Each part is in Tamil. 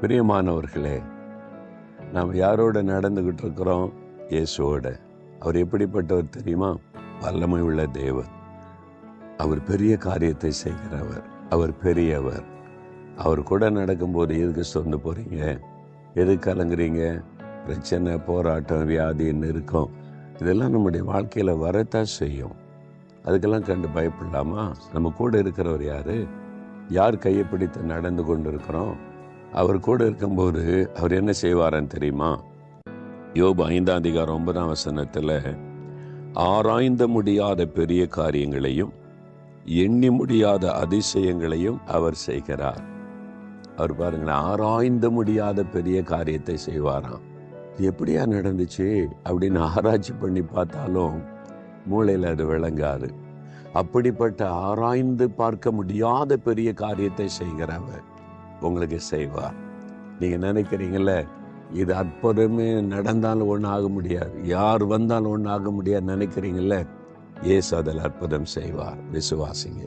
பிரியமானவர்களே நாம் யாரோட நடந்துகிட்டு இருக்கிறோம்? இயேசுவோட. அவர் எப்படிப்பட்டவர் தெரியுமா? வல்லமை உள்ள தேவன். அவர் பெரிய காரியத்தை செய்கிறவர். அவர் பெரியவர். அவர் கூட நடக்கும்போது எதுக்கு சொந்து போறீங்க? எதுக்கு கலங்குறீங்க? பிரச்சனை போராட்டம் வியாதி நெருக்கம் இதெல்லாம் நம்முடைய வாழ்க்கையில் வரத்தான் செய்யும். அதுக்கெல்லாம் கண்டு பயப்படலாமா? நம்ம கூட இருக்கிறவர் யாரு? யார் கையை பிடித்து நடந்து கொண்டு இருக்கிறோம் அவர் கூட இருக்கும்போது அவர் என்ன செய்வாரன்னு தெரியுமா? யோபு ஐந்தாம் அதிகாரம் ஒன்பதாம் வசனத்தில் ஆராய்ந்த முடியாத பெரிய காரியங்களையும் எண்ணி முடியாத அதிசயங்களையும் அவர் செய்கிறார். அவர் பாருங்களேன் ஆராய்ந்த முடியாத பெரிய காரியத்தை செய்வாராம். எப்படியா நடந்துச்சு? அப்படின்னு ஆராய்ச்சி பண்ணி பார்த்தாலும் மூளையில் அது விளங்காது. அப்படிப்பட்ட ஆராய்ந்து பார்க்க முடியாத பெரிய காரியத்தை செய்கிறவர் உங்களுக்கு செய்வார் நீங்கள் நினைக்கிறீங்கள இது அற்புதமே நடந்தாலும் ஒன்றும் ஆக முடியாது. யார் வந்தாலும் ஒன்றும் ஆக முடியாது நினைக்கிறீங்கள இயேசு அதில் அற்புதம் செய்வார். விசுவாசிங்க.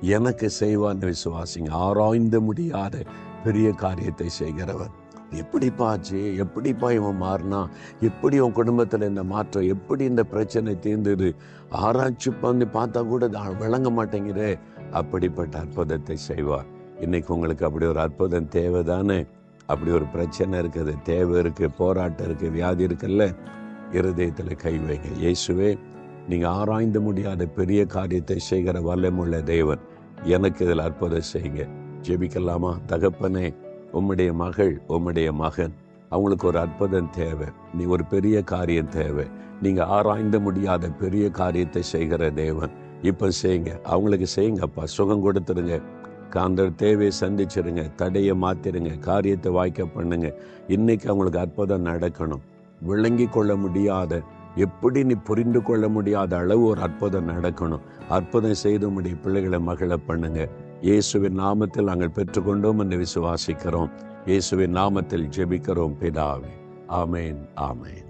எனக்கு செய்வான்னு விசுவாசிங்க. ஆராய்ந்து முடியாத பெரிய காரியத்தை செய்கிறவர். எப்படிப்பா ஆச்சு எப்படிப்பா இவன் மாறினா? எப்படி உன் குடும்பத்தில் இந்த மாற்றம்? எப்படி இந்த பிரச்சனை தீர்ந்தது? ஆராய்ச்சி பண்ணி பார்த்தா கூட விளங்க மாட்டேங்கிறே. அப்படிப்பட்ட அற்புதத்தை செய்வார். இன்னைக்கு உங்களுக்கு அப்படி ஒரு அற்புதம் தேவைதானே? அப்படி ஒரு பிரச்சனை இருக்குது தேவை இருக்கு போராட்டம் இருக்கு வியாதி இருக்குல்ல? இருதயத்தில் கை வைங்க. இயேசுவே நீங்க ஆராய்ந்து முடியாத பெரிய காரியத்தை செய்கிற வல்லமுள்ள தேவன். எனக்கு இதில் அற்புதம் செய்யுங்க. ஜெபிக்கலாமா? தகப்பனே உம்முடைய மகள் உம்முடைய மகன் அவங்களுக்கு ஒரு அற்புதம் தேவை. நீ ஒரு பெரிய காரியம் தேவை. நீங்க ஆராய்ந்து முடியாத பெரிய காரியத்தை செய்கிற தேவன். இப்ப செய்யுங்க. அவங்களுக்கு செய்யுங்கப்பா. சுகம் கொடுத்துருங்க. காந்தர் தேவையை சந்திச்சிருங்க தடையை மாத்திருங்க காரியத்தை வாய்க்க பண்ணுங்க. இன்னைக்கு அவங்களுக்கு அற்புதம் நடக்கணும். விளங்கி கொள்ள முடியாத எப்படி நீ புரிந்து கொள்ள முடியாத அளவு ஒரு அற்புதம் நடக்கணும். அற்புதம் செய்து உடைய பிள்ளைகளை மகளை பண்ணுங்க. இயேசுவின் நாமத்தில் நாங்கள் பெற்றுக்கொண்டோம் என்று விசுவாசிக்கிறோம். இயேசுவின் நாமத்தில் ஜெபிக்கிறோம் பிதாவே. ஆமேன் ஆமேன்.